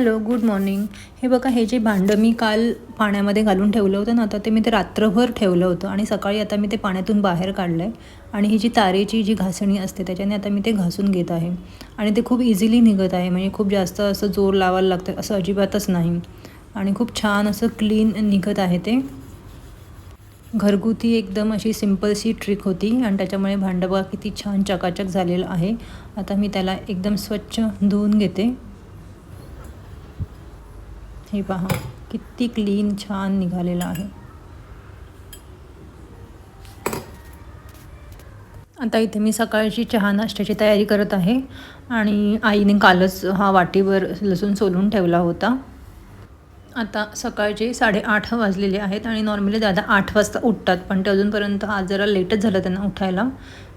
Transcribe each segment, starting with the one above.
Hello good morning. हे बघा हे जे भांडं मी काल पाण्यामध्ये घालून ठेवलं होतं ना तर ते मी ते रात्रभर ठेवलं होतं आणि सकाळी आता मी ते पाण्यातून बाहेर काढलं आहे आणि ही जी तारेची जी घासणी असते त्याच्याने आता मी ते घासून घेत आहे. आणि ते खूप इझिली निघत आहे म्हणजे खूप जास्त असं जोर लावायला लागतं असं अजिबातच नाही. आणि खूप छान असं क्लीन निघत आहे ते. घरगुती एकदम अशी सिम्पलशी ट्रिक होती आणि त्याच्यामुळे भांडं बघा किती छान चकाचक झालेलं आहे. आता मी त्याला एकदम स्वच्छ धुवून घेते. हे पहा किती क्लीन छान निघालेलं आहे. आता इथे मी सकाळची चहा नाश्त्याची तयारी करत आहे आणि आईने कालच हा वाटीवर लसूण सोलून ठेवला होता. आता सकाळचे साडेआठ वाजलेले आहेत आणि नॉर्मली दादा आठ वाजता उठतात पण ते अजूनपर्यंत आज जरा लेटच झालं त्यांना उठायला.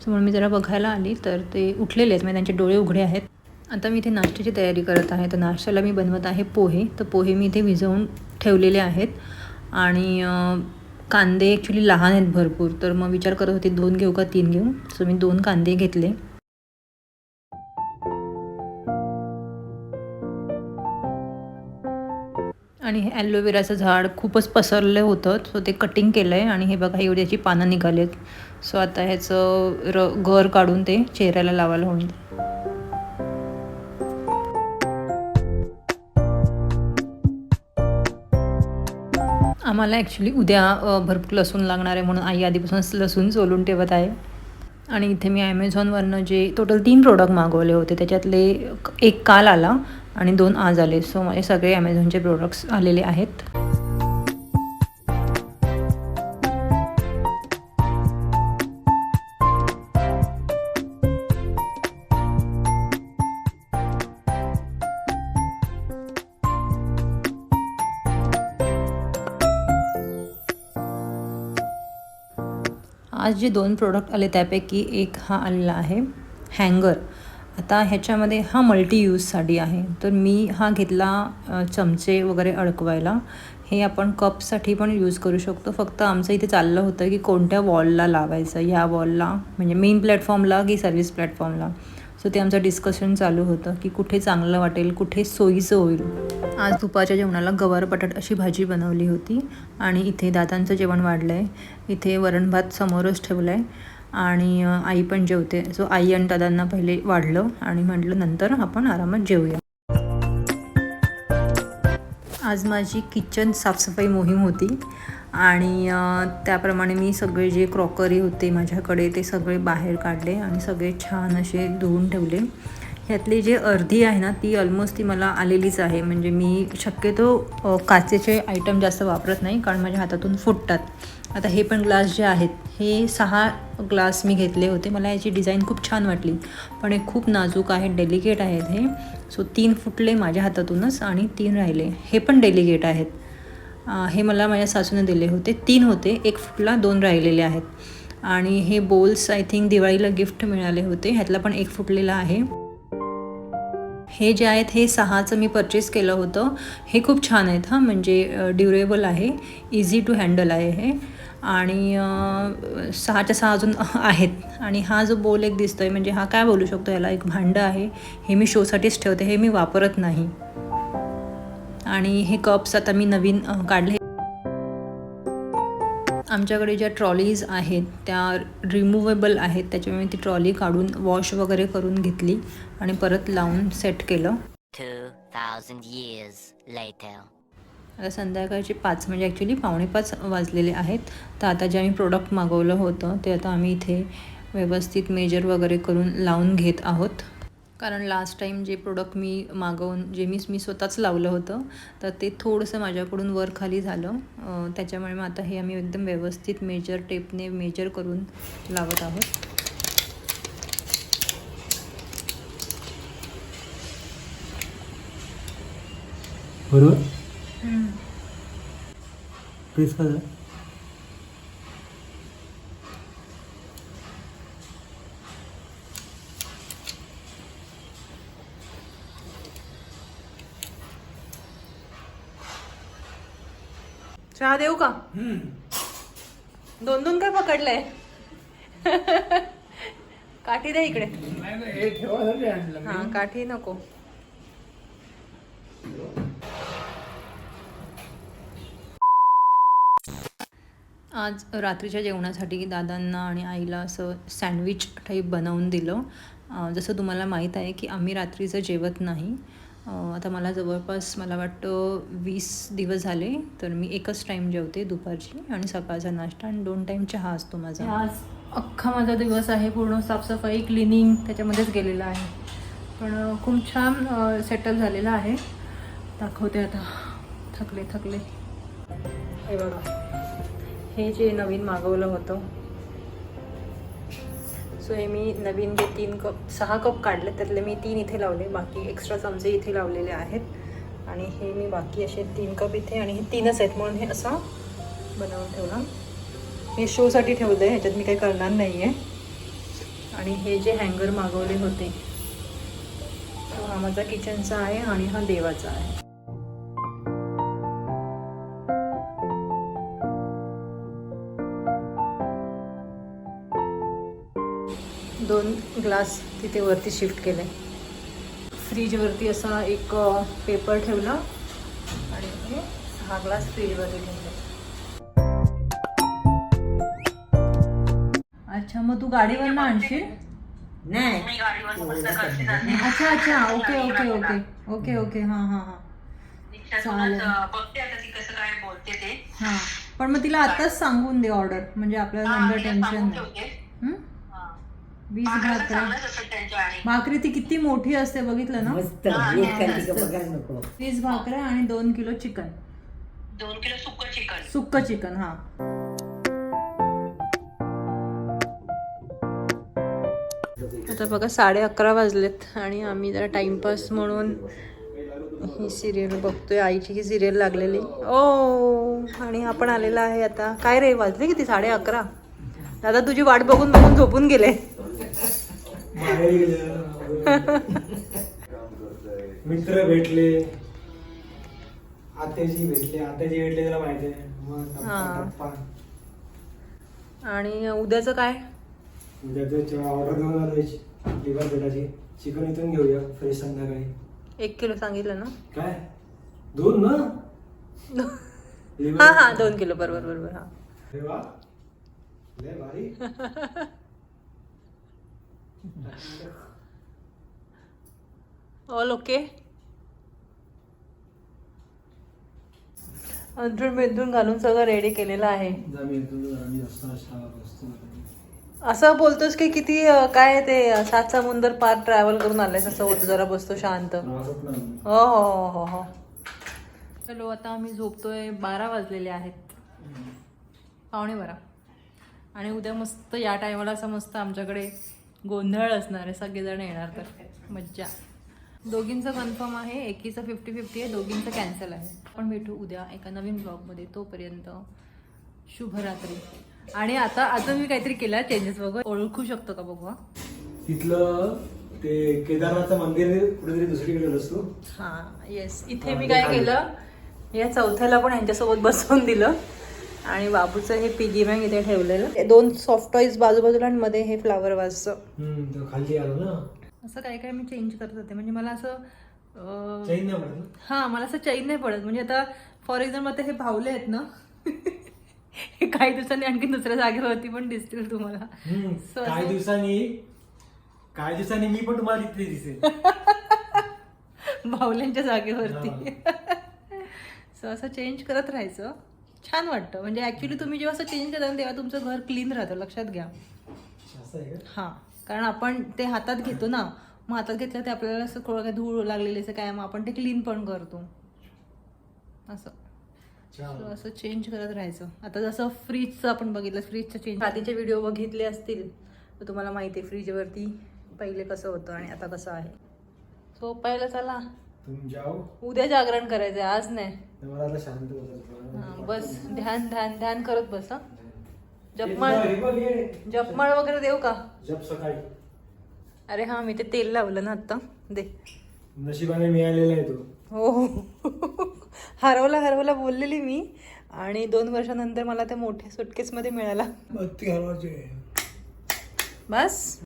सो म्हणून मी जरा बघायला आली तर ते उठलेले आहेत. म्हणजे त्यांचे डोळे उघडे आहेत. आता मी इथे नाश्त्याची तयारी करत आहे. तर नाश्त्याला मी बनवत आहे पोहे. तर पोहे मी इथे भिजवून ठेवलेले आहेत. आणि कांदे ॲक्च्युली लहान आहेत भरपूर. तर मग विचार करत होते दोन घेऊ का तीन घेऊ? सो मी दोन कांदे घेतले. आणि हे ॲलोवेराचं झाड खूपच पसरलं होतं. सो ते कटिंग केलं आहे आणि हे बघा एवढी याची पानं निघाली आहेत सो आता ह्याचं र गर काढून ते चेहऱ्याला लावायला होईल. आम्हाला ॲक्च्युली उद्या भरपूर लसूण लागणार आहे म्हणून आई आधीपासूनच लसूण सोलून ठेवत आहे. आणि इथे मी ॲमेझॉनवरनं जे टोटल तीन प्रोडक्ट मागवले होते त्याच्यातले एक काल आला आणि दोन आज आले. सो माझे सगळे ॲमेझॉनचे प्रोडक्ट्स आलेले आहेत. आज जे दोन प्रोडक्ट आले त्यापैकी एक हा आलेला आहे हँगर आता ह्याच्यामध्ये हा मल्टी यूजसाठी आहे. तर मी हा घेतला चमचे वगैरे अडकवायला. हे आपण कपसाठी पण यूज करू शकतो. फक्त आमचं इथे चाललं होतं की कोणत्या वॉलला लावायचं. ह्या वॉलला म्हणजे मेन प्लॅटफॉर्मला की सर्व्हिस प्लॅटफॉर्मला सो ते आमचं डिस्कशन चालू होतं की कुठे चांगलं वाटेल कुठे सोयीचं होईल. आज दुपारच्या जेवणाला गवार बटाट अशी भाजी बनवली होती आणि इथे दातांचं जेवण वाढलं आहे इथे वरण भात समोरच ठेवलं आहे आणि आई पण जेवते. सो आई आणि दादांना पहिले वाढलं आणि म्हटलं नंतर आपण आरामात जेवूया. आज माझी किचन साफसफाई मोहीम होती आणि त्याप्रमाणे मी सगळे जे क्रॉकरी होते माझ्याकडे ते सगळे बाहेर काढले आणि सगळे छान असे धुवून ठेवले. ह्यातली जे अर्धी आहे ना ती ऑलमोस्ट ती मला आलेलीच आहे. म्हणजे मी शक्यतो काचेचे आयटम जास्त वापरत नाही कारण माझ्या हातातून फुटतात. आता हे पण ग्लास जे आहेत हे सहा ग्लास मी घेतले होते. मला याची डिझाईन खूप छान वाटली. पण हे खूप नाजूक आहेत डेलिकेट आहेत हे. सो तीन फुटले माझ्या हातातूनच आणि तीन राहिले. हे पण डेलिकेट आहेत. हे मला माझ्या सासूने दिले होते. तीन होते एक फुटला दोन राहिलेले आहेत. आणि हे बोल्स आय थिंक दिवाळीला गिफ्ट मिळाले होते. ह्यातला पण एक फुटलेला आहे. हे जे आहेत हे सहाचं मी परचेस केलं होतं. हे खूप छान आहेत हां. म्हणजे ड्युरेबल आहे. इझी टू हँडल आहे हे. आणि सहाच्या सहा अजून आहेत. आणि हा जो बोल एक दिसतो आहे म्हणजे हा काय बोलू शकतो याला? एक भांडं आहे. हे मी शोसाठीच ठेवते. हे मी वापरत नाही. आणि हे कप्स आता मी नवीन काढले. आमच्याकडे ज्या ट्रॉलीज आहेत त्या रिमूवेबल आहेत. त्याच्यामुळे ती ट्रॉली काढून वॉश वगैरे करून घेतली आणि परत लावून सेट केलं. 2,000 years later. आता संध्याकाळचे पाच म्हणजे ॲक्च्युली पावणेपाच वाजलेले आहेत. तर आता जे आम्ही प्रोडक्ट मागवलं होतं ते आता आम्ही इथे व्यवस्थित मेजर वगैरे करून लावून घेत आहोत. कारण लास्ट टाईम जे प्रोडक्ट मी मागवून जे मी मी स्वतःच लावलं होतं तर ते थोडंसं माझ्याकडून वर खाली झालं. त्याच्यामुळे मग आता हे आम्ही एकदम व्यवस्थित मेजर टेपने मेजर करून लावत आहोत. बरोबर? का चहा देऊ का? दोन दोन काय पकडलंय? काठी द्या इकडे. हे हा काठी नको. आज रात्रीच्या जेवणासाठी दादांना आणि आईला असं सँडविच टाईप बनवून दिलं. जसं तुम्हाला माहीत आहे की आम्ही रात्रीचं जेवत नाही. आता मला जवळपास मला वाटतं वीस दिवस झाले तर मी एकच टाईम जेवते दुपारची आणि सकाळचा नाश्ता आणि दोन टाईम चहा असतो माझा. आज अख्खा माझा दिवस आहे पूर्ण साफसफाई क्लिनिंग त्याच्यामध्येच गेलेला आहे. पण खूप छान सेटल झालेला आहे. दाखवते आता. थकले थकले. हे बघा. हे जे नवीन मागवलं होतं. सो हे मी नवीन जे तीन कप सहा कप काढले त्यातले मी तीन इथे लावले. बाकी एक्स्ट्रा चमचे इथे लावलेले आहेत. आणि हे मी बाकी असे तीन कप इथे आणि हे तीनच आहेत. म्हणून हे असं बनवून ठेवलं हे शोसाठी ठेवलं आहे ह्याच्यात मी काही करणार नाही आहे आणि हे जे हँगर मागवले होते तो हा माझा किचनचा आहे आणि हा देवाचा आहे. ग्लास तिथे वरती शिफ्ट केले फ्रीजवरती असा एक पेपर ठेवला आणि हे सहा ग्लास फ्रीजवरती ठेवले. अच्छा मग तू गाडीवरनं आणशील? नाही. अच्छा अच्छा. Okay okay okay. Okay okay. हां हां हां. चालेल. बघते आता ती कसं काय बोलते ते. हां. पण मग तिला आत्ताच सांगून दे ऑर्डर. म्हणजे आपल्याला नंतर मी टेन्शन नाही. वीस भाकऱ्या भाकरी ती किती मोठी असते बघितलं ना? मस्त. बघायला नको. वीस भाकऱ्या आणि दोन किलो चिकन. दोन किलो सुक्क चिकन. सुक्क चिकन हा. आता बघा साडे अकरा वाजलेत आणि आम्ही जरा टाइमपास म्हणून ही सिरियल बघतोय. आईची ही सिरियल लागलेली. ओ आणि आपण आलेला आहे आता. काय रे वाजले किती? साडे अकरा. दादा तुझी वाट बघून बघून झोपून गेले. गेलं. मित्र भेटले. आत्याची भेटले. आत्याची भेटले त्याला माहिती आहे. मग हा. आणि उद्याचं काय? उद्याचं ऑर्डर देऊन आलो लिव्हर पेटाची चिकन इथून घेऊया फ्रेश संध्याकाळी. एक किलो सांगितलं ना? काय? दोन ना? liver- हा हा दोन किलो. बरोबर बरोबर हा. अरे वा लय भारी. ऑल ओके अंथरूण बिंथरूण घालून सगळं रेडी केलेलं आहे. असं बोलतोस की किती अं, काय ते अं, सात समुंदर पार ट्रॅव्हल करून आलायस? असं होतं जरा बसतो शांत. हो हो हो हो हो. चलो आता आम्ही झोपतोय बारा वाजलेले आहेत. पावणे बारा. आणि उद्या मस्त या टायमाला असं मस्त आमच्याकडे गोंधळ असणार आहे सगळेजण येणार तर. मज्जा. दोघींचं कन्फर्म आहे एकीचं फिफ्टी फिफ्टी आहे दोघींचं कॅन्सल आहे. आपण भेटू उद्या एका नवीन ब्लॉगमध्ये तोपर्यंत शुभरात्री. आणि आता अजून मी काहीतरी केलं चेंजेस बघू ओळखू शकतो का बघू? तिथलं ते केदारनाथचं मंदिर कुठेतरी दुसरीकडे असतो. हा येस इथे मी काय केलं या चौथ्याला पण यांच्यासोबत बसवून दिलं. आणि बाबूचं हे पिगी बँक इथे ठेवलेलं. हे दोन सॉफ्ट टॉईज बाजूबाजूला आणि मध्ये हे फ्लावर वाजचं हम्म तो खाली आलो ना. असं काय काय मी चेंज करत होते. म्हणजे मला असं अं, चैन नाही पडत ना? हा मला असं चैन नाही पडत. म्हणजे आता फॉर एक्झाम्पल आता हे भावले आहेत ना हे काही दिवसांनी आणखी दुसऱ्या जागेवरती पण दिसतील तुम्हाला. काही दिवसांनी काही दिवसांनी मी पण तुम्हाला तिथे दिसेल. भावल्यांच्या जागेवरती. सो असं चेंज करत राहायचं. छान वाटतं. म्हणजे ऍक्च्युली तुम्ही जेव्हा असं चेंज करता तेव्हा तुमचं घर क्लीन राहतं. लक्षात घ्या. हां. कारण आपण ते हातात घेतो ना मग हातात घेतलं ते आपल्याला असं थोडं काय धूळ लागलेलं असं काय मग आपण ते क्लीन पण करतो. असं. असं चेंज करत राहायचं. आता जसं फ्रीजचं आपण बघितलं फ्रीजचं चेंज आधीचे व्हिडिओ बघितले असतील तर तुम्हाला माहिती आहे फ्रीजवरती पहिले कसं होतं आणि आता कसं आहे. सो पहिलं चला. तुम जाओ। उद्या जागरण करायचंय आज नाही. आता शांत बसायचं. बस ध्यान ध्यान ध्यान करत बस. हा जपमाळ. जपमाळ वगैरे देऊ का? जप सकाळी. अरे हा मी ते तेल लावलं ना आता दे. नशिबाने मिळालेला आहे तो. हो. हरवला हरवला बोललेली मी. आणि दोन वर्षानंतर मला त्या मोठ्या सुटकेसमध्ये मिळाला. बत्ती हलवायची बस.